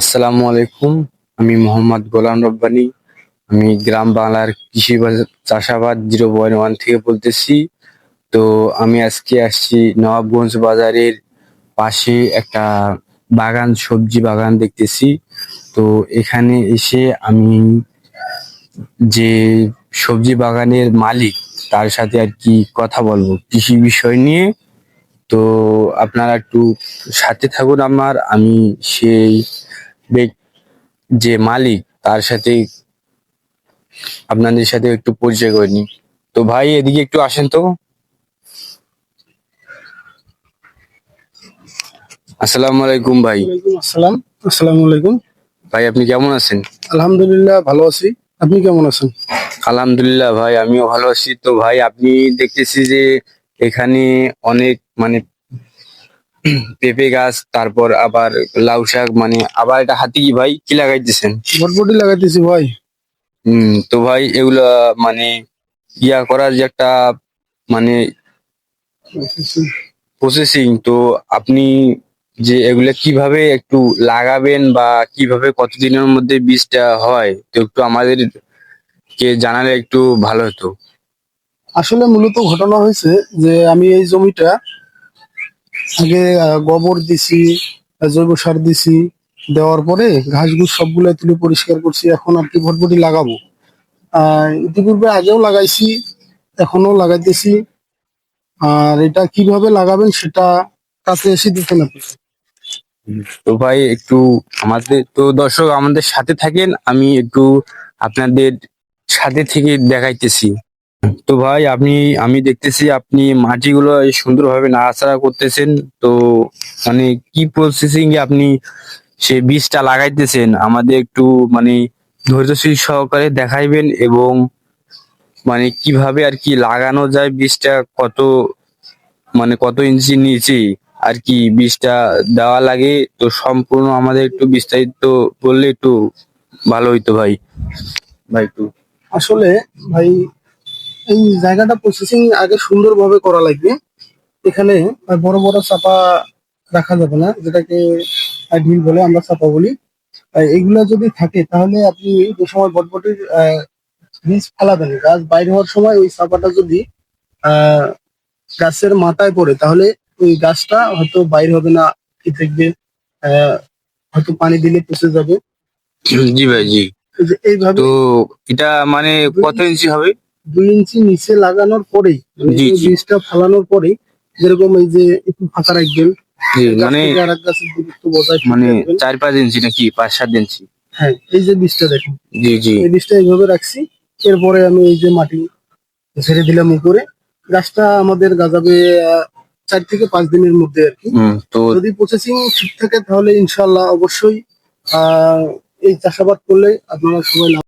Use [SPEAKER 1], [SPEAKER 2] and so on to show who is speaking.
[SPEAKER 1] আসসালামু আলাইকুম। আমি মোহাম্মদ গোলাম রব্বানি। আমি গ্রাম বাংলার কৃষি চাষাবাদ জিরো পয়েন্ট ওয়ান থেকে বলতেছি। তো আমি আজকে আসছি নবাবগঞ্জ বাজারের পাশে একটা বাগান, সবজি বাগান দেখতেছি। তো এখানে এসে আমি যে সবজি বাগানের মালিক, তার সাথে আর কি কথা বলব কৃষি বিষয় নিয়ে। তো আপনারা একটু সাথে থাকুন আমার, আমি সেই যে মালিক তার সাথে আপনাদের সাথে একটু পরিচয় করে নিই। তো ভাই এদিকে একটু আসেন তো। আসসালামু আলাইকুম ভাই।
[SPEAKER 2] আসসালাম। আসসালামু আলাইকুম।
[SPEAKER 1] ভাই আপনি কেমন আছেন?
[SPEAKER 2] আলহামদুলিল্লাহ ভালো আছি। আপনি কেমন আছেন?
[SPEAKER 1] আলহামদুলিল্লাহ ভাই আমিও ভালো আছি। তো ভাই আপনি দেখতেছি যে এখানে অনেক মানে পেঁপে গাছ তারপর আবার লাউ শাক মানে আবার এটা হাতি কি ভাই? কি লাগাইতেছেন?
[SPEAKER 2] বটবটি লাগাইতেছি ভাই।
[SPEAKER 1] হম তো ভাই এগুলা মানে ইয়া করার যে একটা মানে প্রসেসিং তো আপনি যে এগুলা কীভাবে একটু লাগাবেন বা কীভাবে কতদিনের মধ্যে বীজটা হয় তো একটু আমাদের কে জানালে একটু ভালো হতো।
[SPEAKER 2] আসলে মূলত ঘটনা হয়েছে যে আমি এই জমিটা আগে গোবর দিছি জৈব সার দিছি, দেওয়ার পরে ঘাসগুস সবগুলো তুলে পরিষ্কার করছি, এখন আর কি ভটভটি লাগাবো। ইতিপূর্বে আগেও লাগাইছি এখনও লাগাইতেছি। আর এটা কীভাবে লাগাবেন সেটা কাছে এসে দেখেন আপনি।
[SPEAKER 1] তো ভাই, একটু আমাদের, তো দর্শক আমাদের সাথে থাকেন, আমি একটু আপনাদের সাথে থেকে দেখাইতেছি। তো ভাই, আপনি, আমি দেখতেছি আপনি মাটিগুলো সুন্দরভাবে নাড়াচাড়া করতেছেন। তো মানে কি প্রসেসিং এ আপনি সে বীজটা লাগাইতেছেন? আমাদের একটু মানে ধৈর্যশীল সহকারে দেখাইবেন এবং মানে কীভাবে আর কি লাগানো যায় বীজটা, কত মানে কত ইঞ্চি নিচে আর কি বীজটা দেওয়া লাগে। তো সম্পূর্ণ আমাদের একটু বিস্তারিত বললে একটু ভালো হইতো ভাই। ভাই, একটু।
[SPEAKER 2] আসলে ভাই এই জায়গাটা প্রসেসিং আগে সুন্দরভাবে করা লাগবে। এখানে বড় বড় চাপা রাখা যাবে না যেটাকে ঢিল বলে আমরা চাপা বলি। এগুলা যদি থাকে তাহলে আপনি যে সময় বটবটির বীজ ফালাবেন গাছ বাইরে হওয়ার সময় ওই চাপাটা যদি আহ গাছের মাথায় পড়ে তাহলে ওই গাছটা হয়তো বাইরে হবে না কি থাকবে আহ হয়তো পানি দিলে পচে যাবে।
[SPEAKER 1] জি ভাই জি।
[SPEAKER 2] এইভাবে
[SPEAKER 1] তো এটা মানে কত ইঞ্চি হবে?
[SPEAKER 2] দুই ইঞ্চি নিচে লাগানোর পরেই মানে
[SPEAKER 1] জি, জি।
[SPEAKER 2] বীজটা ফালানোর পরেই যেরকম এই যে একটু ফাঁকা রাখবেন
[SPEAKER 1] জি, মানে
[SPEAKER 2] গাছের দূরত্ব বজায় ঠিক
[SPEAKER 1] মানে
[SPEAKER 2] রাখবেন।
[SPEAKER 1] চার পাঁচ ইঞ্চি নাকি পাঁচ সাত ইঞ্চি
[SPEAKER 2] হ্যাঁ এই যে বীজটা দেখেন
[SPEAKER 1] জি জি
[SPEAKER 2] এই বীজটা এইভাবে রাখছি এরপরে আমি এই যে মাটি ছেড়ে দিলাম উপরে গাছটা আমাদের গাজাবে আহ, চার থেকে পাঁচ দিনের মধ্যে আর কি
[SPEAKER 1] হুম, তো
[SPEAKER 2] যদি প্রসেসিং ঠিক থাকে তাহলে ইনশাল্লাহ অবশ্যই আহ এই চাষাবাদ করলে আপনারা সবাই লাভ